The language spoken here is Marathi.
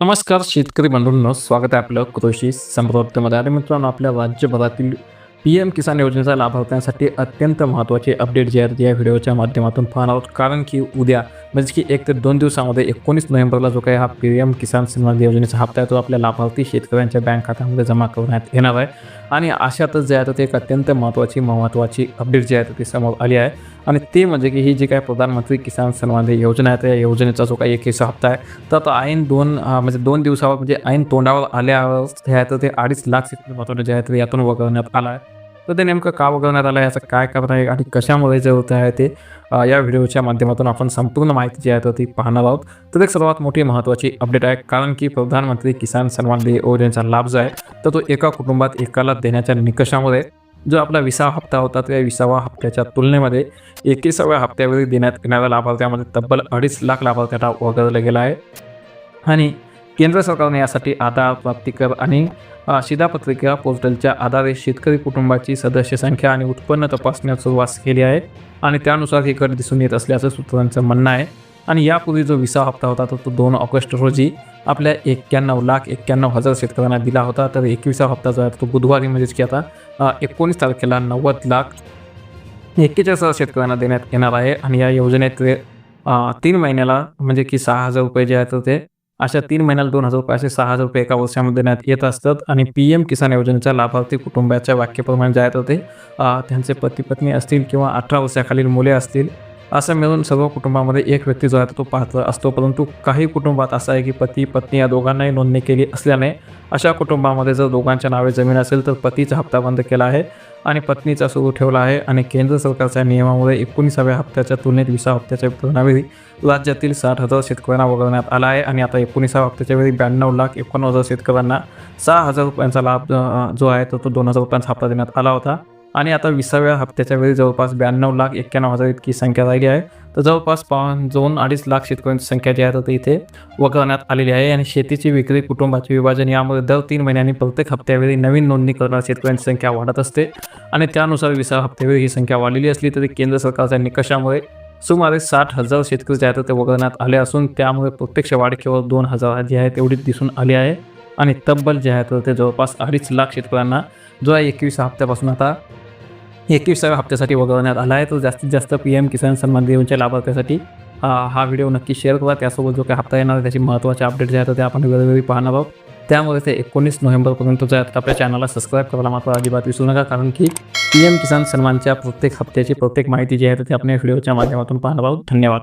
नमस्कार शेतकरी बंधूंनो. स्वागत आहे आपलं कृषी समृद्धीमध्ये. आणि मित्रांनो आपल्या राज्यभरातील पी एम किसान योजनेचा लाभार्थ्यांसाठी अत्यंत महत्त्वाचे अपडेट जे आहेत या व्हिडिओच्या माध्यमातून पाहणार आहोत. कारण की उद्या म्हणजे की एक ते दोन दिवसामध्ये एकोणीस नोव्हेंबरला जो काही हा पी एम किसान सन्मान योजनेचा हप्ता आहे तो आपल्या लाभार्थी शेतकऱ्यांच्या बँक खात्यामध्ये जमा करण्यात येणार आहे. आणि अशातच जे आहे तर ते एक अत्यंत महत्त्वाची महत्त्वाची अपडेट जी आहे तर ती समोर आली आहे. आणि ते म्हणजे की ही जी काय प्रधानमंत्री किसान सन्मान योजना आहे त्या योजनेचा जो काही एक हप्ता आहे तर आता ऐन दोन म्हणजे दोन दिवसावर म्हणजे ऐन तोंडावर आल्यावर हे आहे तर ते अडीच लाख शेतकरी महत्त्वाचे जे आहे तर यातून वगळण्यात आला आहे. तर ते नेमकं का वगळण्यात आलं आहे याचं काय कारण आहे आणि कशामुळे जे होतं आहे ते या व्हिडिओच्या माध्यमातून आपण संपूर्ण माहिती जी आहे तर ती पाहणार आहोत. तर एक सर्वात मोठी महत्त्वाची अपडेट आहे कारण की प्रधानमंत्री किसान सन्मान निधी योजनेचा लाभ जो आहे तर तो एका कुटुंबात एकाला देण्याच्या निकषामध्ये जो आपला विसावा हप्ता होता त्या विसावा हप्त्याच्या तुलनेमध्ये एकविसाव्या हप्त्यावेळी देण्यात येणाऱ्या लाभार्थ्यामध्ये तब्बल अडीच लाख लाभार्थ्यांना वगळलं गेलं आहे. आणि केंद्र सरकारने यासाठी आधार प्राप्तिकर आणि शिधापत्रिका पोर्टलच्या आधारे शेतकरी कुटुंबाची सदस्य संख्या आणि उत्पन्न तपासण्यास सुरुवात केली आहे आणि त्यानुसार ही कर दिसून येत असल्याचं सूत्रांचं म्हणणं आहे. आणि यापूर्वी जो विसा हप्ता होता तो तो दोन ऑगस्ट रोजी आपल्या एक्क्याण्णव लाख एक्क्याण्णव हजार शेतकऱ्यांना दिला होता. तर एकविसा हप्ता जो आहे तो बुधवारी म्हणजेच की आता एकोणीस तारखेला नव्वद लाख एक्केचाळीस हजार शेतकऱ्यांना देण्यात येणार आहे. आणि या योजनेत तीन महिन्याला म्हणजे की सहा हजार रुपये जे आहेत ते अशा तीन महिन्याला दोन हजार रुपये असे सहा हजार रुपये एका वर्षामध्ये देण्यात येत असतात. आणि पी एम किसान योजनेच्या लाभार्थी कुटुंबाच्या वाक्याप्रमाणे जायत होते त्यांचे पती पत्नी असतील किंवा अठरा वर्षाखालील मुले असतील असं मिळून सर्व कुटुंबामध्ये एक व्यक्ती जो आहे तो पात्र असतो. परंतु काही कुटुंबात असं आहे की पती पत्नी या दोघांनाही नोंदणी केली असल्याने अशा कुटुंबामध्ये जर दोघांच्या नावे जमीन असेल तर पतीचा हप्ता बंद केला आहे आणि पत्नीचा सुरू ठेवला आहे आणि केंद्र सरकारच्या नियमामुळे एकोणीसाव्या हप्त्याच्या तुलनेत विसा हप्त्याच्या वितरणावेळी राज्यातील साठ हजार शेतकऱ्यांना वगळण्यात आला आहे आणि आता एकोणीसाव्या हप्त्याच्या वेळी ब्याण्णव लाख एकोणनव्वद हजार शेतकऱ्यांना सहा हजार रुपयांचा लाभ जो आहे तो तो दोन हजार रुपयांचा हप्ता देण्यात आला होता. आणि आता विसाव्या हप्त्याच्या वेळी जवळपास ब्याण्णव लाख एक्क्याण्णव हजार इतकी संख्या राहिली आहे. तर जवळपास पावन दोन अडीच लाख शेतकऱ्यांची संख्या जी आहे तर इथे वगळण्यात आलेली आहे. आणि शेतीची विक्री कुटुंबाचे विभाजन यामध्ये दर तीन महिन्यांनी प्रत्येक हप्त्यावेळी नवीन नोंदणी करणाऱ्या शेतकऱ्यांची संख्या वाढत असते. आणि त्यानुसार विसाव्या हप्त्यावेळी ही संख्या वाढलेली असली तरी केंद्र सरकारच्या निकषामुळे सुमारे साठ हजार शेतकरी जे आहेत ते वगळण्यात आले असून त्यामुळे प्रत्यक्ष वाढ केवळ दोन हजार जी आहे तेवढीच दिसून आली आहे. आणि तब्बल जे आहे तर ते जवळपास अडीच लाख शेतकऱ्यांना जो आहे एकवीस हप्त्यापासून आता एकविसाव्या हप्त्यासाठी वगळण्यात आला आहे. तर जास्तीत जास्त पी एम किसान सन्मान निधीच्या लाभार्थ्यासाठी हा व्हिडिओ नक्की शेअर करा. त्यासोबत जो काही हप्ता येणार त्याची महत्त्वाचे अपडेट जे आहेत ते आपण वेळोवेळी पाहणार आहोत. त्यामुळे ते एकोणीस नोव्हेंबरपर्यंत जे आपल्या चॅनलला सबस्क्राईब करायला मात्र अजिबात विसरू नका कारण की पी एम किसान सन्मानच्या प्रत्येक हप्त्याची प्रत्येक माहिती जी आहे ते आपण या व्हिडिओच्या माध्यमातून पाहणार आहोत. धन्यवाद.